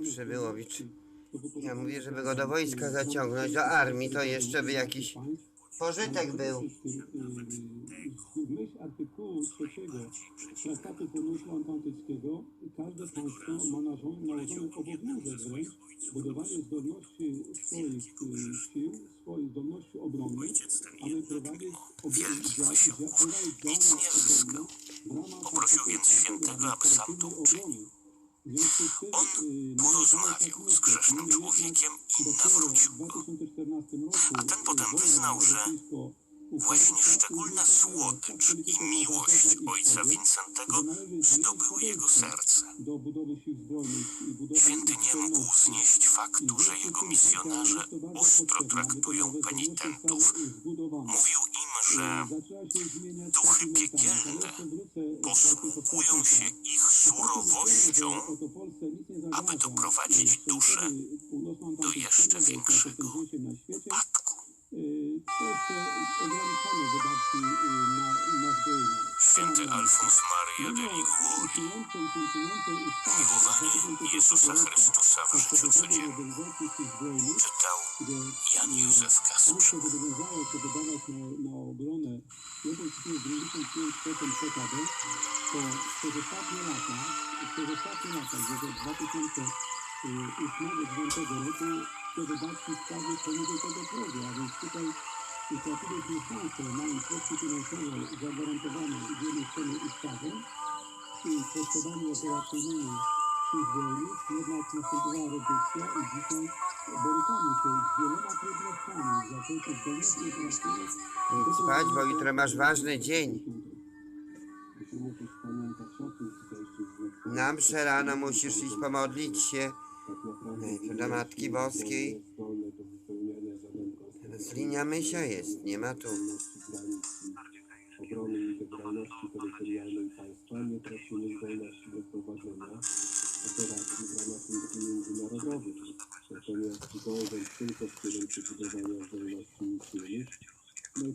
Przybyłowicz. Ja mówię, żeby go do wojska zaciągnąć, do armii, to jeszcze by jakiś pożytek był. W myśl artykułu 3 Traktatu Północnoatlantyckiego każde państwo ma nałożony obowiązek wręcz budowanie zdolności swoich y, sił, swojej zdolności obronnej, aby prowadzić Wielki prowadzić Nic nie zyskał. obronne w ramach Poprosił więc świętego, aby sam to uczynił. On y, porozmawiał z grzesznym człowiekiem i nawrócił go. 2014 roku, A ten potem wojna wyznał, że Właśnie szczególna słodycz i miłość ojca Wincentego zdobyły jego serce. Święty nie mógł znieść faktu, że jego misjonarze ostro traktują penitentów. Mówił im, że duchy piekielne posługują się ich surowością, aby doprowadzić duszę do jeszcze większego upadku. Y. Święty Alfons Maria de Liguori Istniejące i funkcjonujące ustawy Miłowanie Jezusa Chrystusa w życiu codziennym czytał Jan Józef Kasprzyk. Państwo zobowiązało się wydawać na, obronę 1,95% PKB, to przez ostatnie lata, przez ostatnie lata, gdzie od 2008-2009 roku te wydatki spadły poniżej tego progu, a więc tutaj inicjatywy mieszkańcze mają środki finansowe zagwarantowane wielu strony ustawą i kosztowami operacyjnymi sił zbrojnych, jednak następowała redukcja i dzisiaj borykamy się z wieloma trudnościami w zakresie zdolności operacyjnych. Idź spać, bo jutro masz ważny dzień. Na mszę rano musisz iść pomodlić się do Matki Boskiej. Linia mysia jest, nie ma i obrony integralności terytorialnej państwa, nie tracimy zdolności do prowadzenia operacji w ramach międzynarodowych. Natomiast dążąc tylko w kierunku budowania zdolności no i